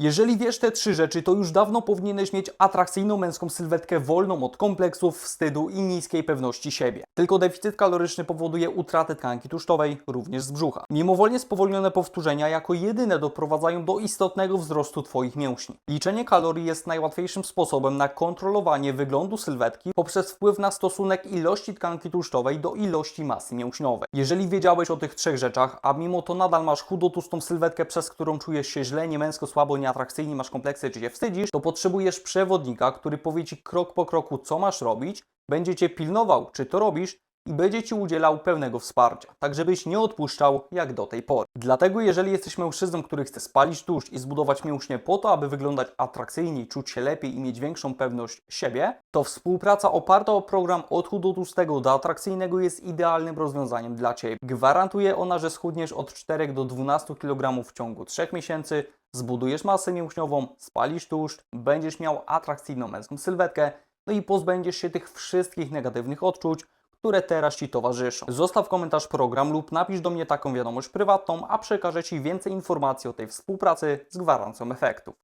Jeżeli wiesz te trzy rzeczy, to już dawno powinieneś mieć atrakcyjną męską sylwetkę wolną od kompleksów, wstydu i niskiej pewności siebie. Tylko deficyt kaloryczny powoduje utratę tkanki tłuszczowej, również z brzucha. Mimowolnie spowolnione powtórzenia jako jedyne doprowadzają do istotnego wzrostu Twoich mięśni. Liczenie kalorii jest najłatwiejszym sposobem na kontrolowanie wyglądu sylwetki poprzez wpływ na stosunek ilości tkanki tłuszczowej do ilości masy mięśniowej. Jeżeli wiedziałeś o tych trzech rzeczach, a mimo to nadal masz chudotustą sylwetkę, przez którą czujesz się źle, niemęsko, słabo, nieatrakcyjnie, masz kompleksy czy się wstydzisz, to potrzebujesz przewodnika, który powie Ci krok po kroku, co masz robić, będzie Cię pilnował, czy to robisz i będzie Ci udzielał pełnego wsparcia, tak żebyś nie odpuszczał jak do tej pory. Dlatego jeżeli jesteś mężczyzną, który chce spalić tłuszcz i zbudować mięśnie po to, aby wyglądać atrakcyjniej, czuć się lepiej i mieć większą pewność siebie, to współpraca oparta o program od chudotłustego do atrakcyjnego jest idealnym rozwiązaniem dla Ciebie. Gwarantuje ona, że schudniesz od 4 do 12 kg w ciągu 3 miesięcy, zbudujesz masę mięśniową, spalisz tłuszcz, będziesz miał atrakcyjną męską sylwetkę, no i pozbędziesz się tych wszystkich negatywnych odczuć, które teraz Ci towarzyszą. Zostaw komentarz program lub napisz do mnie taką wiadomość prywatną, a przekażę Ci więcej informacji o tej współpracy z gwarancją efektów.